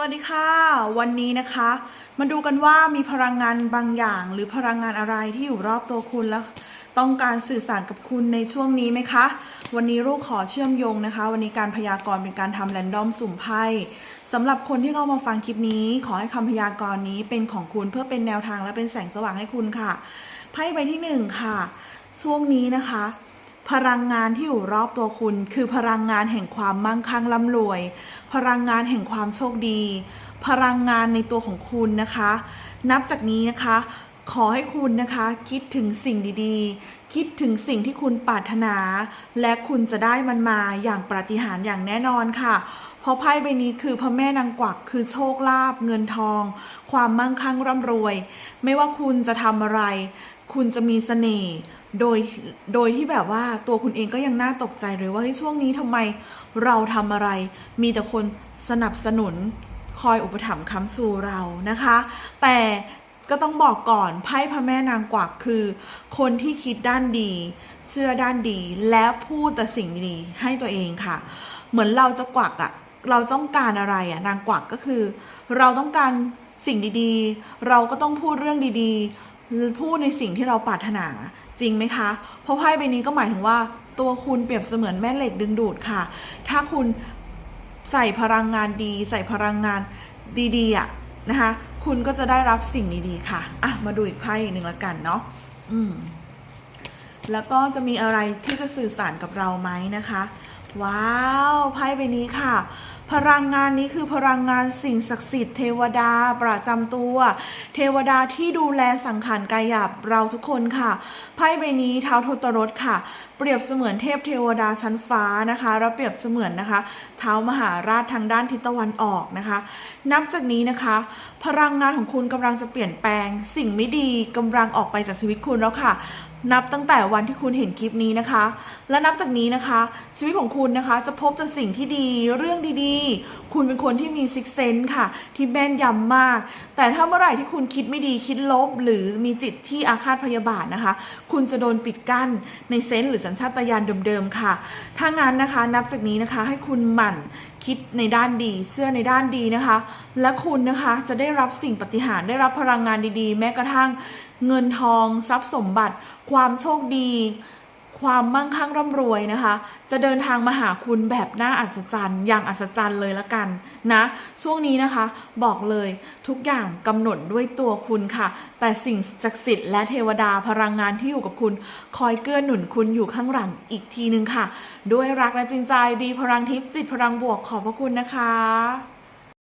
วัสดีค่ะ วันนี้นะคะ มาดูกันว่ามีพลังงานบางอย่าง หรือพลังงานอะไรที่อยู่รอบตัวคุณแล้ว ต้องการสื่อสารกับคุณในช่วงนี้ไหมคะ วันนี้ลูกขอเชื่อมโยงนะคะ วันนี้การพยากรณ์เป็นการทำแรนดอมสุ่มไพ่สำหรับคนที่เข้ามาฟังคลิปนี้ ขอให้คำพยากรณ์นี้เป็นของคุณเพื่อเป็นแนวทางและเป็นแสงสว่างให้คุณค่ะไพ่ใบที่หนึ่งค่ะช่วงนี้นะคะ พลังงานที่อยู่รอบตัวคุณ คือพลังงานแห่งความมั่งคั่งร่ำรวย พลังงานแห่งความโชคดี พลังงานในตัวของคุณนะคะ นับจากนี้นะคะ ขอให้คุณนะคะ คิดถึงสิ่งดีๆ คิดถึงสิ่งที่คุณปรารถนา และคุณจะได้มันมาอย่างปาฏิหาริย์อย่างแน่นอนค่ะเพราะไพ่ใบนี้คือพระแม่นางกวักคือโชคลาภเงินทอง ความมั่งคั่งร่ำรวย ไม่ว่าคุณจะทำอะไร คุณจะมีเสน่ห์ โดยโดยที่แบบว่าตัวคุณเองก็ยังน่าตกใจเลยว่าช่วงนี้ทำไมเราทำอะไร มีแต่คนสนับสนุนคอยอุปถัมภ์ค้ำชูเรานะคะ แต่ก็ต้องบอกก่อนไพ่พระแม่นางกวักคือ คนที่คิดด้านดี เชื่อด้านดี และพูดแต่สิ่งดีให้ตัวเองค่ะ เหมือนเราจะกวักอะเราต้องการอะไรอะนางกวักก็คือ เราต้องการสิ่งดีๆ เราก็ต้องพูดเรื่องดีๆ พูดในสิ่งที่เราปรารถนา จริงไหมคะ เพราะไพ่ใบนี้ก็หมายถึงว่าตัวคุณเปรียบเสมือนแม่เหล็กดึงดูดค่ะ ถ้าคุณใส่พลังงานดี ใส่พลังงานดีๆอะนะคะ คุณก็จะได้รับสิ่งดีๆค่ะ อะ มาดูอีกไพ่หนึ่งละกันเนาะ อืม แล้วก็จะมีอะไรที่จะสื่อสารกับเราไหมนะคะ ว้าว ไพ่ใบนี้ค่ะ พลังงานนี้คือพลังงานสิ่งศักดิ์สิทธิ์เทวดาประจำตัว เทวดาที่ดูแลสังขารกายหยาบเราทุกคนค่ะไพ่ใบนี้เท้าทตรสค่ะ เปรียบเสมือนเทพเทวดาชั้นฟ้านะคะแล้วเปรียบเสมือนนะคะ เท้ามหาราชทางด้านทิศตะวันออกนะคะ นับจากนี้นะคะ พลังงานของคุณกำลังจะเปลี่ยนแปลง สิ่งไม่ดีกำลังออกไปจากชีวิตคุณแล้วค่ะ นับตั้งแต่วันที่คุณเห็นคลิปนี้นะคะ และนับจากนี้นะคะ ชีวิตของคุณนะคะ จะพบแต่สิ่งที่ดีเรื่องดีๆ คุณเป็นคนที่มีซิกเซนค่ะ ที่แม่นยำมาก แต่ถ้าเมื่อไหร่ที่คุณคิดไม่ดีคิดลบ หรือมีจิตที่อาฆาตพยาบาทนะคะ คุณจะโดนปิดกั้นในเซนส์หรือสัญชาตญาณเดิมๆค่ะ ถ้างั้นนะคะ นับจากนี้นะคะให้คุณหมั่น คิดในด้านดี เชื่อในด้านดีนะคะ และคุณนะคะจะได้รับสิ่งปฏิหารได้รับพลังงานดีๆ แม้กระทั่งเงินทองทรัพย์สมบัติ ความโชคดี ความมั่งคั่งร่ำรวยนะคะ จะเดินทางมาหาคุณแบบน่าอัศจรรย์ อย่างอัศจรรย์เลยละกันนะช่วงนี้นะคะ บอกเลยทุกอย่างกำหนดด้วยตัวคุณค่ะ แต่สิ่งศักดิ์สิทธิ์และเทวดาพลังงานที่อยู่กับคุณ คอยเกื้อหนุนคุณอยู่ข้างหลังอีกทีนึงค่ะ ด้วยรักและจริงใจดีพลังทิพย์จิตพลังบวกขอบพระคุณนะคะ